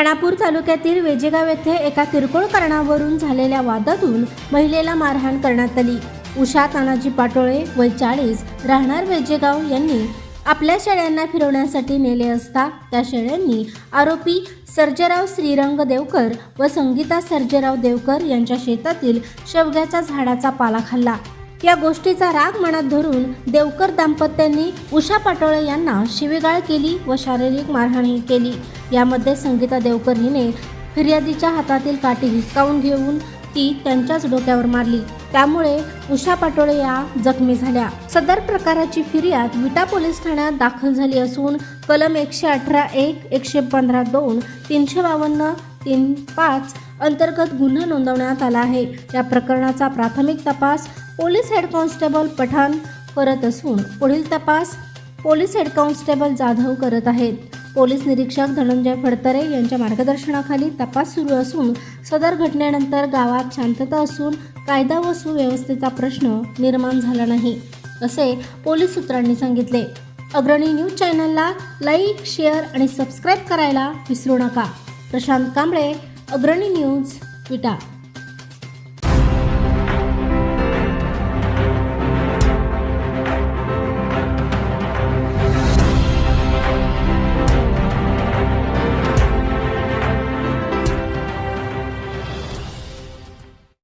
खानापूर तालुक्यातील वेजेगाव येथे एका किरकोळ कारणावरून झालेल्या वादातून महिलेला मारहाण करण्यात आली. उषा तानाजी पाटोळे वय चाळीस राहणार वेजेगाव यांनी आपल्या शेळ्यांना फिरवण्यासाठी नेले असता त्या शेळ्यांनी आरोपी सर्जेराव श्रीरंग देवकर व संगीता सर्जेराव देवकर यांच्या शेतातील शेवग्याच्या झाडाचा पाला खाल्ला. या गोष्टीचा राग मनात धरून देवकर दाम्पत्यांनी उषा पाटोळे यांना शिवीगाळ केली व शारीरिक मारहाणही केली. यामध्ये संगीता देवकर हिने फिर्यादीच्या हातातील काठी हिसकावून घेऊन ती त्यांच्याच डोक्यावर मारली. त्यामुळे उषा पाटोळे या जखमी झाल्या. सदर प्रकाराची फिर्याद विटा पोलीस ठाण्यात दाखल झाली असून कलम एकशे अठरा एक एकशे पंधरा दोन तीनशे बावन्न तीन पाच अंतर्गत गुन्हा नोंदवण्यात आला आहे. या प्रकरणाचा प्राथमिक तपास पोलीस हेड कॉन्स्टेबल पठाण करत असून पुढील तपास पोलीस हेड कॉन्स्टेबल जाधव करत आहेत. पोलीस निरीक्षक धनंजय फडतरे यांच्या मार्गदर्शनाखाली तपास सुरू असून सदर घटनेनंतर गावात शांतता असून कायदा व सुव्यवस्थेचा प्रश्न निर्माण झाला नाही असे पोलीस सूत्रांनी सांगितले. अग्रणी न्यूज चॅनलला लाईक शेअर आणि सबस्क्राईब करायला विसरू नका. प्रशांत कांबळे अग्रणी न्यूज विटा